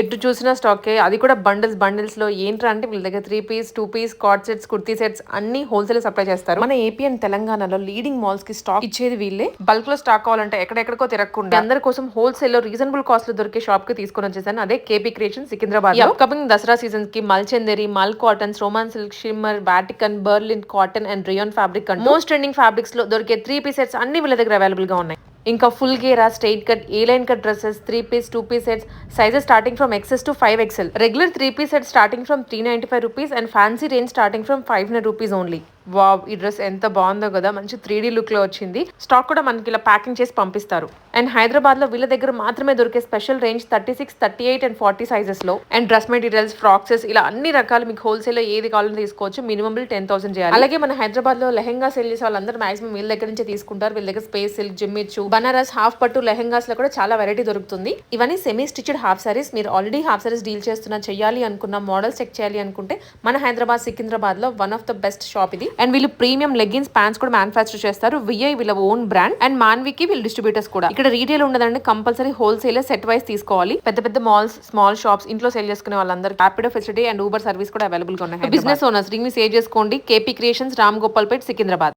ఎటు చూసినా స్టాకే అది కూడా బండిల్స్ బండిల్స్లో ఏంట్రా అంటే వీళ్ళ దగ్గర three piece two piece co-ord sets kurti sets అన్ని హోల్సేల్ సప్లై చేస్తారు. మన ఏపీ అండ్ తెలంగాణలో లీడింగ్ మాల్స్కి స్టాక్ ఇచ్చేది వీళ్ళే. బల్క్లో స్టాక్ కావాలంటే ఎక్కడెక్కడికో తిరగకుండా అందరి కోసం హోల్సేల్లో రీజనబుల్ కాస్ట్లో దొరికే షాప్కి తీసుకొని వచ్చేసాను. అదే KP creation Secunderabad upcoming Dussehra సీజన్కి మల్చందేరి మల్ cottons roman silk shimmer Vatican Berlin cotton and rayon fabric most trending ఫ్యాబ్రిక్స్లో దొరికే త్రీ పీస్ సెట్స్ అన్ని వీళ్ళ దగ్గర అవైలబుల్గా ఉన్నాయి. ఇంకా full Gera straight cut A line cut dresses three piece two piece sets sizes starting from XS to five XL regular three piece set starting from three ninety five rupees and fancy range starting from five hundred rupees only wow ఈ dress ఎంత బాగుందో కదా మంచి three D లుక్లో వచ్చింది. Stock కూడా మనకి ఇలా ప్యాకింగ్ చేసి పంపిస్తారు. అండ్ హైదరాబాద్లో వీళ్ళ దగ్గర మాత్రమే దొరికే special range thirty six thirty eight and forty సైజెస్లో and dress materials frocks ఇలా అన్ని రకాలు మీకు హోల్సేల్లో ఏది కావాలని తీసుకోవచ్చు. మినిమం బిల్ టెన్ థౌసండ్ చేయాలి. అలాగే మన హైదరాబాద్లో లెహంగా సేల్ చేసే వాళ్ళందరూ మాక్సిమం వీళ్ళ దగ్గర నుంచి తీసుకుంటారు. వీళ్ళ దగ్గర స్పేస్ సిల్క్ జిమ్మిచ్చు బనారస్ హాఫ్ పట్టు లెహంగాస్లో కూడా చాలా వెరైటీ దొరుకుతుంది. ఇవన్నీ సెమీ స్టిచ్డ్ హాఫ్ సారీస్ మీరు ఆల్రెడీ హాఫ్ సారీస్ డీల్ చేస్తున్నా చేయాలి అనుకున్న మోడల్స్ చెక్ చేయాలి అనుకుంటే మన హైదరాబాద్ సికింద్రాబాద్లో one of the best shop ఇది. అండ్ వీళ్ళు ప్రీమియం లెగ్గిన్స్ ప్యాంట్స్ కూడా మ్యానుఫాక్చర్ చేస్తారు. విఐ వీళ్ళ ఓన్ బ్రాండ్ అండ్ మాన్వికి వీళ్ళు డిస్ట్రిబ్యూటర్స్ కూడా. ఇక్కడ రీటైల్ ఉండదండి కంపల్సరీ హోల్సేల్ సెట్ వైస్ తీసుకోవాలి. పెద్ద పెద్ద మాల్స్ స్మాల్ షాప్స్ ఇంట్లో సేల్ చేసుకునే వాళ్ళందరూ Rapido facility and Uber service కూడా అవైలబుల్గా ఉన్నాయి బిజినెస్ ఓనర్స్ రింగ్ సేవ్ చేసుకోండి. KP creations Ram Gopal Pet Secunderabad